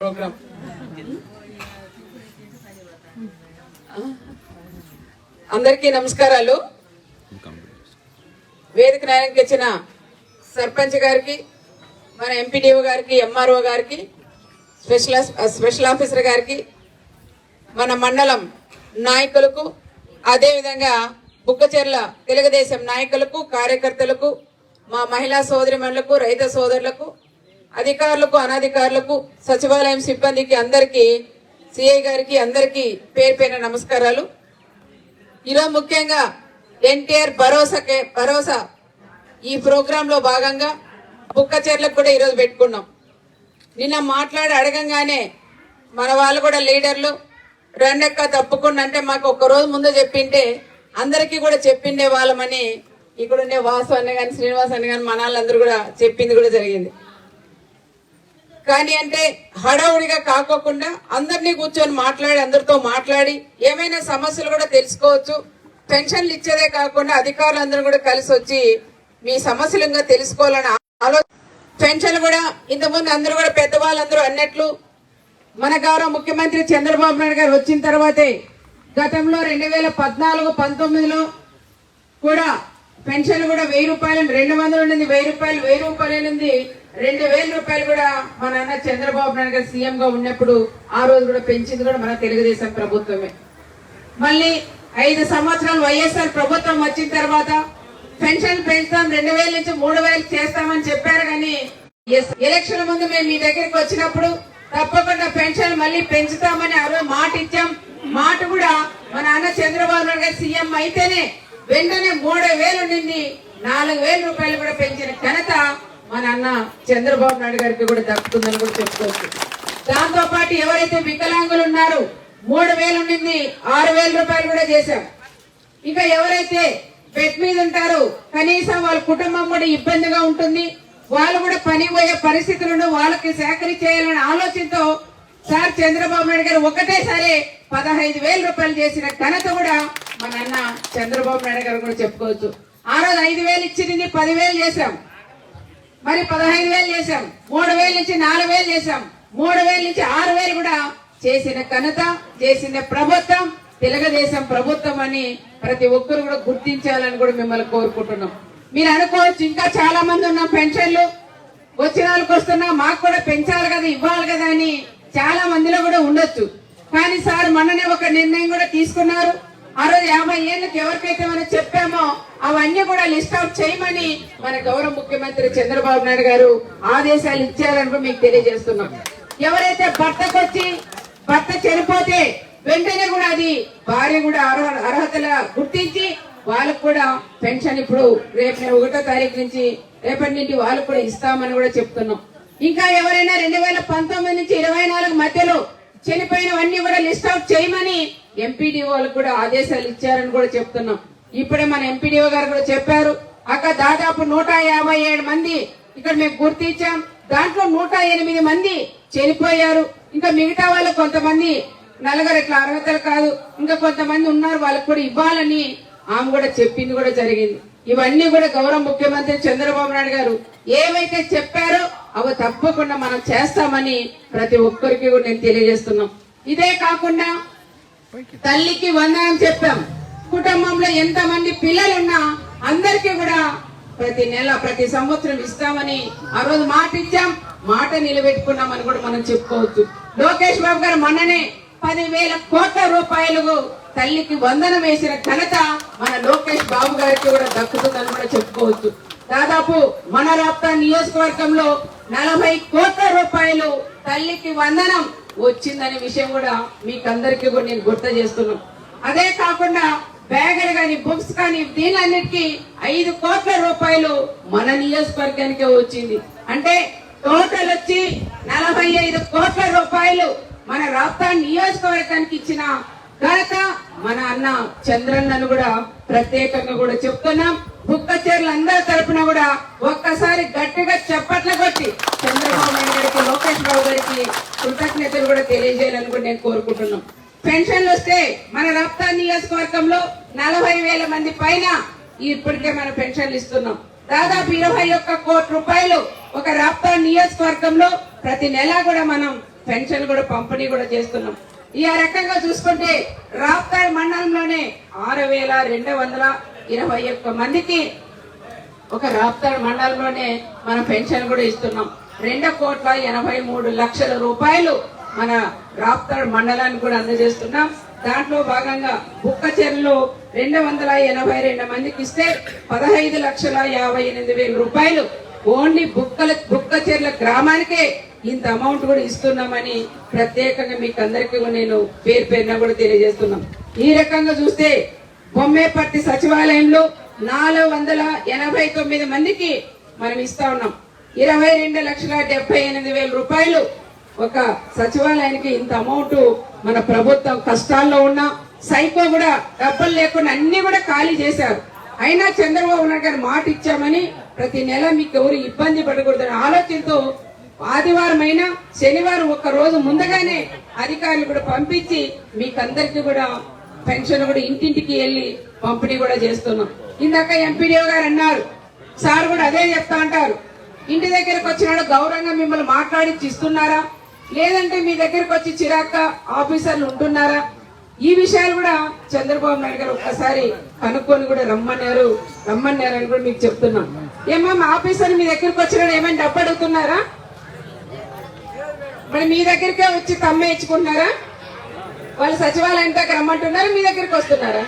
Programme. అందరికీ నమస్కారాలు. వేదిక నాయకుకి ఇచ్చిన సర్పంచ్ గారికి మన ఎంపీడీఓ గారికి ఎంఆర్ఓ గారికి స్పెషల్ స్పెషల్ ఆఫీసర్ గారికి మన మండలం నాయకులకు అదేవిధంగా బుక్కచెర్ల తెలుగుదేశం నాయకులకు కార్యకర్తలకు మా మహిళా సోదరిమణులకు రైతు సోదరులకు అధికారులకు అనధికారులకు సచివాలయం సిబ్బందికి అందరికీ సిఐ గారికి అందరికీ పేరు పేరున నమస్కారాలు. ఈరోజు ముఖ్యంగా ఎన్టీఆర్ భరోసా భరోసా ఈ ప్రోగ్రాంలో భాగంగా బుక్కచెర్లకు కూడా ఈరోజు పెట్టుకున్నాం. నిన్న మాట్లాడి అడగంగానే మన వాళ్ళు కూడా లీడర్లు రెండెక్క తప్పకుండా అంటే మాకు ఒక రోజు ముందు చెప్పింటే అందరికీ కూడా చెప్పిండే వాళ్ళమని ఇక్కడ ఉండే వాసు అన్న కానీ శ్రీనివాస్ అన్న కానీ మన వాళ్ళందరూ కూడా చెప్పింది కూడా జరిగింది. కానీ అంటే హడావుడిగా కాకోకుండా అందరినీ కూర్చొని మాట్లాడి అందరితో మాట్లాడి ఏమైనా సమస్యలు కూడా తెలుసుకోవచ్చు. పెన్షన్లు ఇచ్చేదే కాకుండా అధికారులందరూ కూడా కలిసి వచ్చి మీ సమస్యలు ఇంకా తెలుసుకోవాలని ఆలో పెన్షన్లు కూడా ఇంతకుముందు అందరూ కూడా పెద్దవాళ్ళందరూ అన్నట్లు మన గౌరవ ముఖ్యమంత్రి చంద్రబాబు నాయుడు గారు వచ్చిన తర్వాతే గతంలో రెండు వేల పద్నాలుగు పంతొమ్మిదిలో కూడా పెన్షన్ కూడా వెయ్యి రూపాయలు రెండు వందలు ఉండింది వెయ్యి రూపాయలు వెయ్యి రూపాయలు ఉంది రెండు వేల రూపాయలు కూడా మన అన్న చంద్రబాబు నాయుడు గారు సీఎం గా ఉన్నప్పుడు ఆ రోజు కూడా పెంచింది కూడా మన తెలుగుదేశం ప్రభుత్వమే. మళ్ళీ ఐదు సంవత్సరాలు వైఎస్ఆర్ ప్రభుత్వం వచ్చిన తర్వాత పెన్షన్ పెంచుతాం రెండు వేల నుంచి మూడు వేలు చేస్తామని చెప్పారు కానీ ఎస్- ఎలక్షన్ ముందు మేము మీ దగ్గరికి వచ్చినప్పుడు తప్పకుండా పెన్షన్ మళ్ళీ పెంచుతామని ఆ రోజు మాట ఇచ్చాం. మాట కూడా మన అన్న చంద్రబాబు నాయుడు గారు సీఎం అయితేనే వెంటనే మూడు వేలు ఉండింది. నాలుగు వేల రూపాయలు కూడా పెంచిన ఘనత మన అన్న చంద్రబాబు నాయుడు గారికి కూడా దక్కుతుందని కూడా చెప్పుకోవచ్చు. దాంతో పాటు ఎవరైతే వికలాంగులు ఉన్నారో మూడు వేలు ఉండింది ఆరు వేల రూపాయలు కూడా చేశాం. ఇక ఎవరైతే బెడ్ మీద ఉంటారో కనీసం వాళ్ళ కుటుంబం కూడా ఇబ్బందిగా ఉంటుంది. వాళ్ళు కూడా పని పోయే పరిస్థితులను వాళ్ళకి సేకరించేయాలనే ఆలోచనతో సార్ చంద్రబాబు నాయుడు గారు ఒకటేసారి పదహైదు వేల రూపాయలు చేసిన ఘనత కూడా మన అన్న చంద్రబాబు నాయుడు గారు కూడా చెప్పుకోవచ్చు. ఆ రోజు ఐదు వేలు ఇచ్చింది పదివేలు చేశాం. మరి పదహైదు వేలు చేశాం. మూడు వేలు నుంచి నాలుగు వేలు చేశాం. మూడు వేలు నుంచి ఆరు వేలు కూడా చేసిన ఘనత చేసిన ప్రభుత్వం తెలుగుదేశం ప్రభుత్వం అని ప్రతి ఒక్కరు కూడా గుర్తించాలని కూడా మిమ్మల్ని కోరుకుంటున్నాం. మీరు అనుకోవచ్చు ఇంకా చాలా మంది ఉన్నాం పెన్షన్లు. వచ్చిన వాళ్ళకి వస్తున్నా మాకు కూడా పెంచాలి కదా ఇవ్వాలి కదా అని చాలా మందిలో కూడా ఉండొచ్చు. కానీ సార్ మొన్ననే ఒక నిర్ణయం కూడా తీసుకున్నారు. ఆ రోజు యాభై ఏళ్ళకి ఎవరికైతే మనం చెప్పామో అవన్నీ కూడా లిస్ట్ అవుట్ చేయమని మన గౌరవ ముఖ్యమంత్రి చంద్రబాబు నాయుడు గారు ఆదేశాలు ఇచ్చారని కూడా మీకు తెలియజేస్తున్నాం. ఎవరైతే భర్తకు వచ్చి భర్త చనిపోతే వెంటనే కూడా అది భార్య కూడా అర్హ- అర్హతల గుర్తించి వాళ్ళకు కూడా పెన్షన్ ఇప్పుడు రేపు ఒకటో తారీఖు నుంచి రేపటి నుండి వాళ్ళకు కూడా ఇస్తామని కూడా చెప్తున్నాం. ఇంకా ఎవరైనా రెండు వేల పంతొమ్మిది నుంచి ఇరవై నాలుగు మధ్యలో చనిపోయినవన్నీ కూడా లిస్ట్ అవుట్ చేయమని ఎంపీడీఓ కూడా ఆదేశాలు ఇచ్చారని కూడా చెప్తున్నాం. ఇప్పుడే మన ఎంపీడీఓ గారు కూడా చెప్పారు. అక్క దాదాపు నూట యాభై ఏడు మంది ఇక్కడ మేము గుర్తించాం దాంట్లో నూట ఎనిమిది మంది చనిపోయారు. ఇంకా మిగతా వాళ్ళు కొంతమంది నలుగురు ఇట్లా అర్హతలు కాదు. ఇంకా కొంతమంది ఉన్నారు వాళ్ళకు కూడా ఇవ్వాలని ఆమె కూడా చెప్పింది కూడా జరిగింది. ఇవన్నీ కూడా గౌరవ ముఖ్యమంత్రి చంద్రబాబు నాయుడు గారు ఏవైతే చెప్పారో అవి తప్పకుండా మనం చేస్తామని ప్రతి ఒక్కరికి కూడా నేను తెలియజేస్తున్నాం. ఇదే కాకుండా తల్లికి వందనం చెప్పాం. కుటుంబంలో ఎంత మంది పిల్లలున్నా అందరికీ కూడా ప్రతి నెల ప్రతి సంవత్సరం ఇస్తామని ఆ రోజు మాట ఇచ్చాం. మాట నిలబెట్టుకున్నామని కూడా మనం చెప్పుకోవచ్చు. లోకేష్ బాబు గారు మొన్ననే పదివేల కోట్ల రూపాయలు తల్లికి వందనం వేసిన ఘనత మన లోకేష్ బాబు గారికి కూడా దక్కుతుందని కూడా చెప్పుకోవచ్చు. దాదాపు మన రాప్తా నియోజకవర్గంలో నలభై కోట్ల రూపాయలు తల్లికి వందనం వచ్చిందనే విషయం కూడా మీకు అందరికీ కూడా నేను గుర్తు చేస్తున్నాను అదే కాకుండా బ్యాగులు కానీ బుక్స్ కానీ దీనిలన్నిటికీ ఐదు కోట్ల రూపాయలు మన నియోజకవర్గానికే వచ్చింది. అంటే టోటల్ వచ్చి నలభై ఐదు కోట్ల రూపాయలు మన రాప్తా నియోజకవర్గానికి ఇచ్చిన ఘనత మన అన్న చంద్రన్నను కూడా ప్రత్యేకంగా కూడా చెప్తున్నాం. బుక్క చీరలు అందరి తరపున కూడా ఒక్కసారి గట్టిగా చప్పట్లు కొట్టి చంద్రబాబు నాయుడు గారికి లోకేష్ బాబు గారికి కృతజ్ఞతలు కూడా తెలియజేయాలని కూడా నేను కోరుకుంటున్నాం. పెన్షన్లు వస్తే మన రప్తా నియోజకవర్గంలో నలభై వేల మంది పైన ఇప్పటికే మనం పెన్షన్లు ఇస్తున్నాం. దాదాపు ఇరవై ఒక్క కోటి రూపాయలు ఒక రాప్తా నియోజకవర్గంలో ప్రతి నెల కూడా మనం పెన్షన్ కూడా పంపిణీ కూడా చేస్తున్నాం. ఈ ఆ రకంగా చూసుకుంటే రాప్తాడ్ మండలంలోనే ఆరు వేల రెండు వందల ఇరవై ఒక్క మందికి ఒక రాప్తాడ్ మండలంలోనే మనం పెన్షన్ కూడా ఇస్తున్నాం. రెండు కోట్ల ఎనభై మూడు లక్షల రూపాయలు మన రాప్తాడ్ మండలానికి కూడా అందజేస్తున్నాం. దాంట్లో భాగంగా బుక్క రెండు వందల ఎనభై రెండు మందికి ఇస్తే పదహైదు లక్షల యాభై ఎనిమిది వేల రూపాయలు ఓన్లీ బుక్కల బుక్కచెర్ల గ్రామానికే ఇంత అమౌంట్ కూడా ఇస్తున్నామని ప్రత్యేకంగా మీకు అందరికీ కూడా నేను పేరు పేరున కూడా తెలియజేస్తున్నాం. ఈ రకంగా చూస్తే బొమ్మేపర్తి సచివాలయంలో నాలుగు వందల ఎనభై తొమ్మిది మందికి మనం ఇస్తా ఉన్నాం. ఇరవై రెండు లక్షల డెబ్బై ఎనిమిది వేల రూపాయలు ఒక సచివాలయానికి ఇంత అమౌంట్ మన ప్రభుత్వం కష్టాల్లో ఉన్న సైకో కూడా డబ్బులు లేకుండా అన్ని కూడా ఖాళీ చేశారు. అయినా చంద్రబాబు నాయుడు గారు మాట ఇచ్చామని ప్రతి నెల మీకు ఎవరు ఇబ్బంది పడకూడదని ఆలోచనతో ఆదివారం అయినా శనివారం ఒక్క రోజు ముందుగానే అధికారులు కూడా పంపించి మీకందరికీ కూడా పెన్షన్ కూడా ఇంటింటికి వెళ్ళి పంపిణీ కూడా చేస్తున్నాం. ఇందాక ఎంపీడీఓ గారు అన్నారు సార్ కూడా అదే చెప్తా అంటారు. ఇంటి దగ్గరకు వచ్చినాడు గౌరవంగా మిమ్మల్ని మాట్లాడించి ఇస్తున్నారా? లేదంటే మీ దగ్గరకు వచ్చి చిరాక ఆఫీసర్లు ఉంటున్నారా? ఈ విషయాలు కూడా చంద్రబాబు నాయుడు గారు ఒక్కసారి కనుక్కొని కూడా రమ్మన్నారు. రమ్మన్నారు అని కూడా మీకు చెప్తున్నాం. ఏమో మా ఆఫీసర్ మీ దగ్గరకు వచ్చినాడు ఏమైనా డబ్బు అడుగుతున్నారా? మరి మీ దగ్గరికే వచ్చి తమ్మ ఇచ్చుకుంటున్నారా? వాళ్ళు సచివాలయం దగ్గర రమ్మంటున్నారు మీ దగ్గరికి వస్తున్నారా.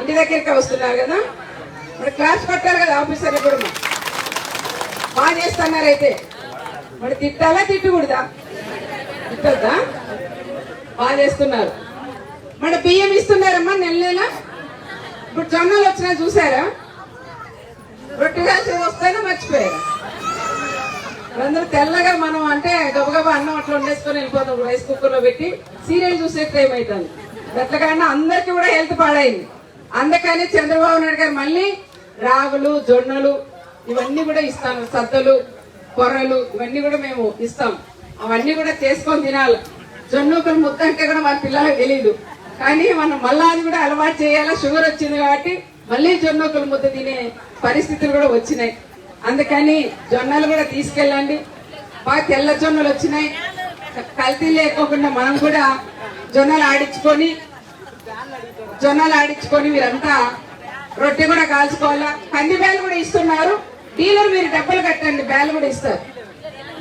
ఇంటి దగ్గరికి వస్తున్నారు కదా? మరి క్లాస్ కొట్టారు కదా ఆఫీసర్ ఇప్పుడు బాగా చేస్తున్నారు అయితే మరి తిట్టాలా తిట్టకూడదా? తిట్టద్దా? బాగా చేస్తున్నారు. మన బియ్యం ఇస్తున్నారమ్మా నెల నెల? ఇప్పుడు జొన్నలు వచ్చినా చూసారా? రొట్టెగా వస్తాయో మర్చిపోయారా. అందరూ తెల్లగా మనం అంటే గబగబా అన్నం అట్లా వండేసుకొని వెళ్ళిపోతాం రైస్ కుక్కర్లో పెట్టి. సీరియల్ చూసే టైం అవుతుంది ఎట్లకన్నా అందరికి కూడా హెల్త్ పాడైంది. అందుకని చంద్రబాబు నాయుడు గారు మళ్ళీ రాగులు జొన్నలు ఇవన్నీ కూడా ఇస్తాను. సద్దలు కొర్రలు ఇవన్నీ కూడా మేము ఇస్తాం. అవన్నీ కూడా చేసుకొని తినాలి. జొన్నూకలు ముద్ద అంటే కూడా మన పిల్లలకు తెలియదు కానీ మనం మళ్ళా అది కూడా అలవాటు చేయాలా? షుగర్ వచ్చింది కాబట్టి మళ్ళీ జొన్నూకలు ముద్ద తినే పరిస్థితులు కూడా వచ్చినాయి. అందుకని జొన్నలు కూడా తీసుకెళ్ళండి. బాగా తెల్ల జొన్నలు వచ్చినాయి. కల్తీ లేకోకుండా మనం కూడా జొన్నలు ఆడించుకొని జొన్నలు ఆడించుకొని మీరంతా రొట్టె కూడా కాల్చుకోవాలా? కంది బ్యాలు కూడా ఇస్తున్నారు. డీలర్ మీరు డబ్బులు కట్టండి బ్యాలు కూడా ఇస్తారు.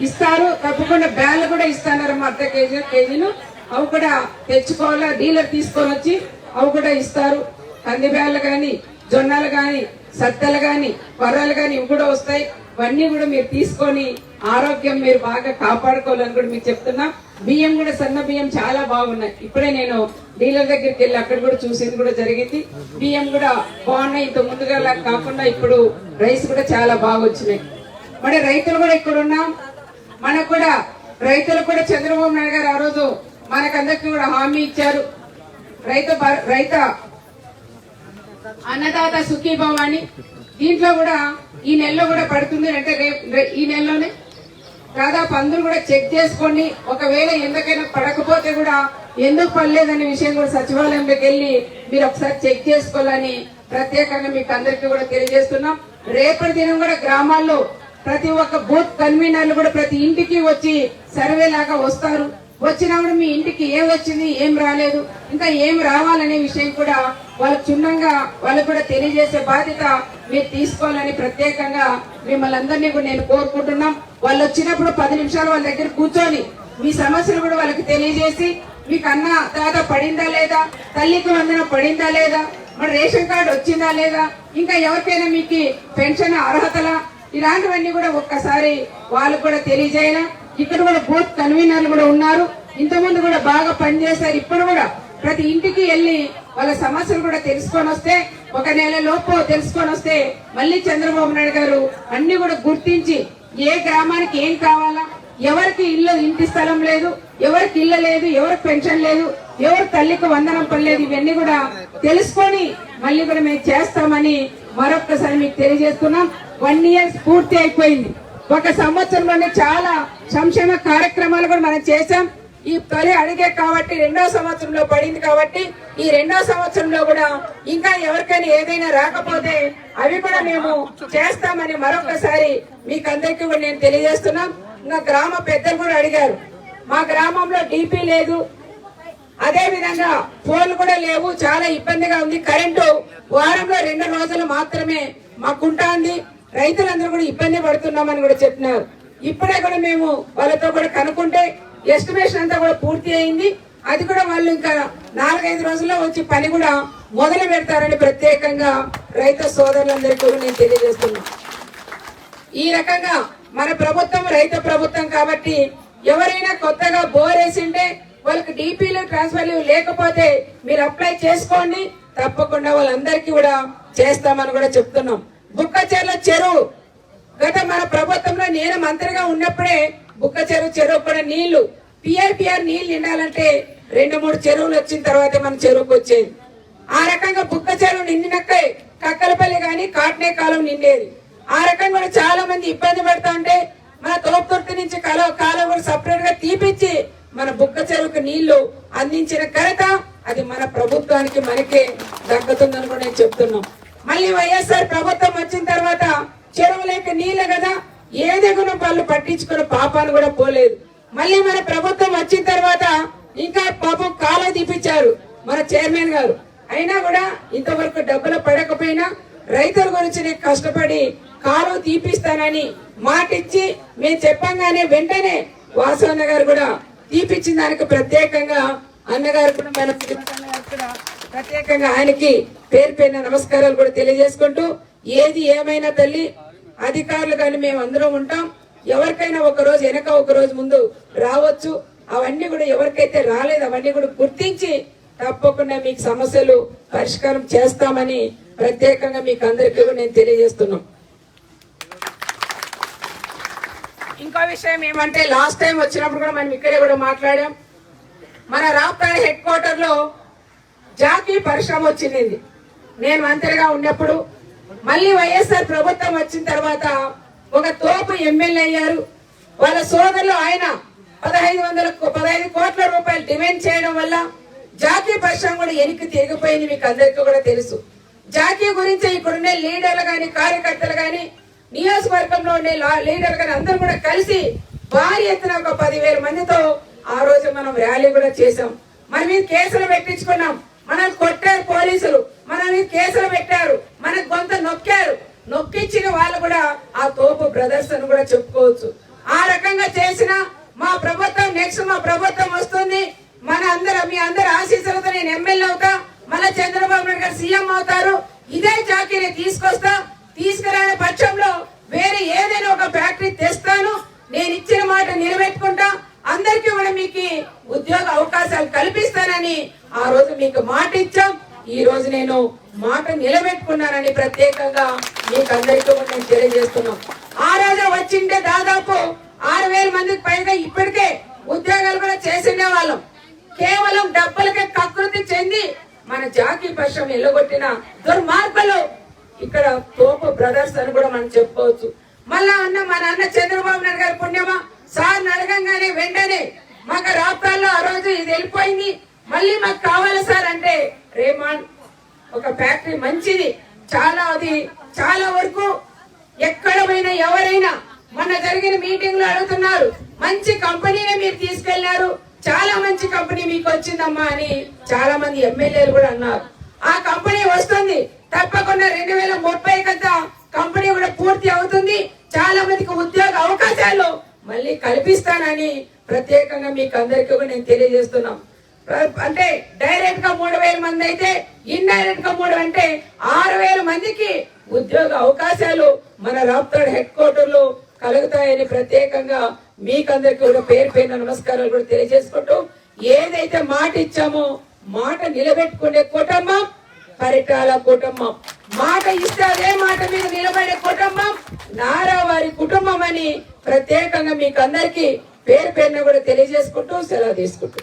ఇస్తారు తప్పకుండా బ్యాలు కూడా ఇస్తున్నారు మా అర్ధ కేజీ కేజీలు. అవి కూడా తెచ్చుకోవాలా? డీలర్ తీసుకొని వచ్చి అవి కూడా ఇస్తారు. కంది బ్యాలు కానీ జొన్నలు కానీ సత్తలు కానీ కొర్రలు కానీ ఇవి కూడా వస్తాయి. ఇవన్నీ కూడా మీరు తీసుకొని ఆరోగ్యం మీరు బాగా కాపాడుకోవాలని కూడా మీకు చెప్తున్నా. బియ్యం కూడా సన్న బియ్యం చాలా బాగున్నాయి. ఇప్పుడే నేను డీలర్ దగ్గరికి వెళ్ళి అక్కడ కూడా చూసింది కూడా జరిగింది. బియ్యం కూడా బాగున్నాయి. ఇంత ముందుగా కాకుండా ఇప్పుడు రైస్ కూడా చాలా బాగా వచ్చినాయి. మరి రైతులు కూడా ఇక్కడ ఉన్నాం. మనకు కూడా రైతులు కూడా చంద్రబాబు నాయుడు గారు ఆ రోజు మనకందరికి కూడా హామీ ఇచ్చారు. రైతు రైత అన్నదాత సుఖీభావ అని దీంట్లో కూడా ఈ నెలలో కూడా పడుతుంది అంటే రేపు ఈ నెలలోనే. దాదాపు అందరూ కూడా చెక్ చేసుకోండి. ఒకవేళ ఎందుకైనా పడకపోతే కూడా ఎందుకు పడలేదనే విషయం కూడా సచివాలయంలోకి వెళ్ళి మీరు ఒకసారి చెక్ చేసుకోవాలని ప్రత్యేకంగా మీకు అందరికీ కూడా తెలియజేస్తున్నాం. రేపటి దినం కూడా గ్రామాల్లో ప్రతి ఒక్క బూత్ కన్వీనర్లు కూడా ప్రతి ఇంటికి వచ్చి సర్వే లాగా వస్తారు. వచ్చినప్పుడు మీ ఇంటికి ఏం వచ్చింది ఏం రాలేదు ఇంకా ఏం రావాలనే విషయం కూడా వాళ్ళకు క్షుణ్ణంగా వాళ్ళకు కూడా తెలియజేసే బాధ్యత మీరు తీసుకోవాలని ప్రత్యేకంగా మిమ్మల్ని అందరినీ కూడా నేను కోరుకుంటున్నాం. వాళ్ళు వచ్చినప్పుడు పది నిమిషాలు వాళ్ళ దగ్గర కూర్చొని మీ సమస్యలు కూడా వాళ్ళకి తెలియజేసి మీకు అన్న తాత పడిందా లేదా? తల్లికి వందన పడిందా లేదా? మరి రేషన్ కార్డు వచ్చిందా లేదా? ఇంకా ఎవరికైనా మీకు పెన్షన్ అర్హతలా? ఇలాంటివన్నీ కూడా ఒక్కసారి వాళ్ళు కూడా తెలియజేయాలా ఇక్కడ కూడా బూత్ కన్వీనర్లు కూడా ఉన్నారు. ఇంతకుముందు కూడా బాగా పనిచేశారు. ఇప్పుడు కూడా ప్రతి ఇంటికి వెళ్ళి వాళ్ళ సమస్యలు కూడా తెలుసుకొని వస్తే ఒక నెల లోపు తెలుసుకొని వస్తే మళ్ళీ చంద్రబాబు నాయుడు గారు అన్ని కూడా గుర్తించి ఏ గ్రామానికి ఏం కావాలా ఎవరికి ఇల్లు ఇంటి స్థలం లేదు ఎవరికి ఇల్లు లేదు ఎవరికి పెన్షన్ లేదు ఎవరు తల్లికి వందనం పడలేదు ఇవన్నీ కూడా తెలుసుకొని మళ్ళీ కూడా మేము చేస్తామని మరొక్కసారి మీకు తెలియజేస్తున్నాం. వన్ ఇయర్ పూర్తి అయిపోయింది. ఒక సంవత్సరంలోనే చాలా సంక్షేమ కార్యక్రమాలు కూడా మనం చేశాం. ఈ తొలి అడిగే కాబట్టి రెండో సంవత్సరంలో పడింది కాబట్టి ఈ రెండో సంవత్సరంలో కూడా ఇంకా ఎవరికైనా ఏదైనా రాకపోతే అవి కూడా మేము చేస్తామని మరొకసారి మీకు అందరికీ కూడా నేను తెలియజేస్తున్నాం. ఇంకా గ్రామ పెద్దలు కూడా అడిగారు. మా గ్రామంలో డీపీ లేదు. అదే విధంగా ఫోన్లు కూడా లేవు. చాలా ఇబ్బందిగా ఉంది. కరెంటు వారంలో రెండు రోజులు మాత్రమే మాకుంటాంది. రైతులందరూ కూడా ఇబ్బంది పడుతున్నామని కూడా చెప్పినారు. ఇప్పుడే కూడా మేము వాళ్ళతో కూడా కనుక్కుంటే ఎస్టిమేషన్ అంతా కూడా పూర్తి అయింది. అది కూడా వాళ్ళు ఇంకా నాలుగైదు రోజుల్లో వచ్చి పని కూడా మొదలు పెడతారని ప్రత్యేకంగా రైతు సోదరులందరికీ కూడా నేను తెలియజేస్తున్నా. ఈ రకంగా మన ప్రభుత్వం రైతు ప్రభుత్వం కాబట్టి ఎవరైనా కొత్తగా బోర్ వేసింటే వాళ్ళకి డీపీలు ట్రాన్స్ఫర్లు లేకపోతే మీరు అప్లై చేసుకోండి. తప్పకుండా వాళ్ళందరికీ కూడా చేస్తామని కూడా చెప్తున్నాం. బుక్కచెర్ల చెరువు. గత మన ప్రభుత్వంలో నేను మంత్రిగా ఉన్నప్పుడే బుక్క చెరువు చెరువు కూడా నీళ్ళు. పిఆర్పిఆర్ నీళ్ళు నిండాలంటే రెండు మూడు చెరువులు వచ్చిన తర్వాతే మన చెరువుకు వచ్చేది. ఆ రకంగా బుక్క చెరువు నిండినక్కే కక్కలపల్లి కానీ కాట్నే కాలం నిండేది. ఆ రకంగా కూడా చాలా మంది ఇబ్బంది పడతా ఉంటే మన తోపుతుర్తి నుంచి కాలువ కాలం కూడా సపరేట్గా తీపిచ్చి మన బుక్క చెరువుకు నీళ్ళు అందించిన ఘనత అది మన ప్రభుత్వానికి మనకే దక్కుతుందని కూడా నేను చెప్తున్నాం. మళ్ళీ వైఎస్ఆర్ ప్రభుత్వం వచ్చిన తర్వాత చెరువులేక నీళ్ళ కదా ఏదెగున వాళ్ళు పట్టించుకున్న పాపాలు కూడా పోలేదు. మళ్ళీ మన ప్రభుత్వం వచ్చిన తర్వాత ఇంకా పాపం కాలువ తీపిచ్చారు మన చైర్మన్ గారు. అయినా కూడా ఇంతవరకు డబ్బులు పడకపోయినా రైతుల గురించి నేను కష్టపడి కాలు తీపిస్తానని మాటిచ్చి మేము చెప్పంగానే వెంటనే వాసవన్న గారు కూడా తీపిచ్చిన దానికి ప్రత్యేకంగా అన్నగారు కూడా మన కూడా ప్రత్యేకంగా ఆయనకి పేరు పేరున నమస్కారాలు కూడా తెలియజేసుకుంటూ ఏది ఏమైనా తల్లి అధికారులు కానీ మేము అందరం ఉంటాం. ఎవరికైనా ఒక రోజు వెనక ఒక రోజు ముందు రావచ్చు. అవన్నీ కూడా ఎవరికైతే రాలేదు అవన్నీ కూడా గుర్తించి తప్పకుండా మీకు సమస్యలు పరిష్కారం చేస్తామని ప్రత్యేకంగా మీకు అందరికీ కూడా నేను తెలియజేస్తున్నాం. ఇంకో విషయం ఏమంటే లాస్ట్ టైం వచ్చినప్పుడు కూడా మనం ఇక్కడే కూడా మాట్లాడాం. మన రాప్తాడ హెడ్ క్వార్టర్లో జాకీ పరిశ్రమ వచ్చింది. నేను మంత్రిగా ఉన్నప్పుడు మళ్ళీ వైఎస్ఆర్ ప్రభుత్వం వచ్చిన తర్వాత ఒక తోపు ఎమ్మెల్యే అయ్యారు. వాళ్ళ సోదరులు ఆయన పదహైదు వందల పదహైదు కోట్ల రూపాయలు డిమాండ్ చేయడం వల్ల జాతీయ పరిశ్రమ కూడా ఎనికి తిరిగిపోయింది మీకు అందరికీ కూడా తెలుసు. జాతీయ గురించి ఇక్కడున్న లీడర్లు కానీ కార్యకర్తలు కానీ నియోజకవర్గంలో ఉండే లీడర్లు కానీ అందరూ కూడా కలిసి భారీ ఎత్తున ఒక పదివేల మందితో ఆ రోజు మనం ర్యాలీ కూడా చేశాం. మన మీద కేసులు పెట్టించుకున్నాం. మనం కొట్టారు పోలీసులు. మనల్ని కేసులు పెట్టారు మన కొంత నొక్కారు. నొక్కించిన వాళ్ళు కూడా ఆ తోపు బ్రదర్స్ అని కూడా చెప్పుకోవచ్చు. ఆ రకంగా చేసిన మా ప్రభుత్వం నెక్స్ట్ మా ప్రభుత్వం వస్తుంది. మన అందరం మీ అందరి ఆశీస్సులతో నేను ఎమ్మెల్యే అవుతా. మళ్ళీ చంద్రబాబు నాయుడు గారు సీఎం అవుతారు. ఇదే చాకీని తీసుకొస్తా. తీసుకురాని పక్షంలో వేరే ఏదైనా ఒక ఫ్యాక్టరీ తెస్తాను. నేను ఇచ్చిన మాట నిలబెట్టుకుంటా. అందరికీ కూడా మీకు ఉద్యోగ అవకాశాలు కల్పిస్తానని ఆ రోజు మీకు మాట ఇచ్చాం. ఈ రోజు నేను మాట నిలబెట్టుకున్నానని ప్రత్యేకంగా మీకు అందరికీ నేను తెలియజేస్తున్నాం. ఆ రోజు వచ్చింటే దాదాపు ఆరు వేల మందికి పైగా ఇప్పటికే ఉద్యోగాలు కూడా చేసిండే వాళ్ళం. కేవలం డబ్బులకే కకృతి చెంది మన జాకీ పక్షం ఎల్లగొట్టిన దుర్మార్గులు. ఇక్కడ తోపు బ్రదర్స్ అని కూడా మనం చెప్పుకోవచ్చు. మళ్ళా అన్న మన అన్న చంద్రబాబు నాయుడు గారి పుణ్యమా? సార్ అడగంగానే వెంటనే మాకు రాప్తాల్లో ఆ రోజు ఇది వెళ్ళిపోయింది. మళ్ళీ మాకు కావాలి సార్ అంటే రేమాన్ ఒక ఫ్యాక్టరీ మంచిది. చాలా అది చాలా వరకు ఎక్కడ పోయినా ఎవరైనా మొన్న జరిగిన మీటింగ్లో అడుగుతున్నారు మంచి కంపెనీనే మీరు తీసుకెళ్ళారు చాలా మంచి కంపెనీ మీకు వచ్చిందమ్మా అని చాలా మంది ఎమ్మెల్యేలు కూడా అన్నారు. ఆ కంపెనీ వస్తుంది తప్పకుండా రెండు వేల ముప్పై కదా కంపెనీ కూడా పూర్తి అవుతుంది చాలా మందికి ఉద్యోగ అవకాశాలు మళ్ళీ కల్పిస్తానని ప్రత్యేకంగా మీకు అందరికీ కూడా నేను తెలియజేస్తున్నాం. అంటే డైరెక్ట్గా మూడు వేల మంది అయితే ఇండైరెక్ట్గా మూడు అంటే ఆరు వేల మందికి ఉద్యోగ అవకాశాలు మన రాప్తాడ్ హెడ్ క్వార్టర్లో కలుగుతాయని ప్రత్యేకంగా మీకందరికి కూడా పేరు పేరున నమస్కారాలు కూడా తెలియజేసుకుంటూ ఏదైతే మాట ఇచ్చామో మాట నిలబెట్టుకునే కుటుంబం పరిటాల కుటుంబం. మాట ఇస్తే అదే మాట మీద నిలబడే కుటుంబం నారా వారి కుటుంబం అని ప్రత్యేకంగా మీకు అందరికీ పేరు పేరున కూడా తెలియజేసుకుంటూ సెలవు తీసుకుంటూ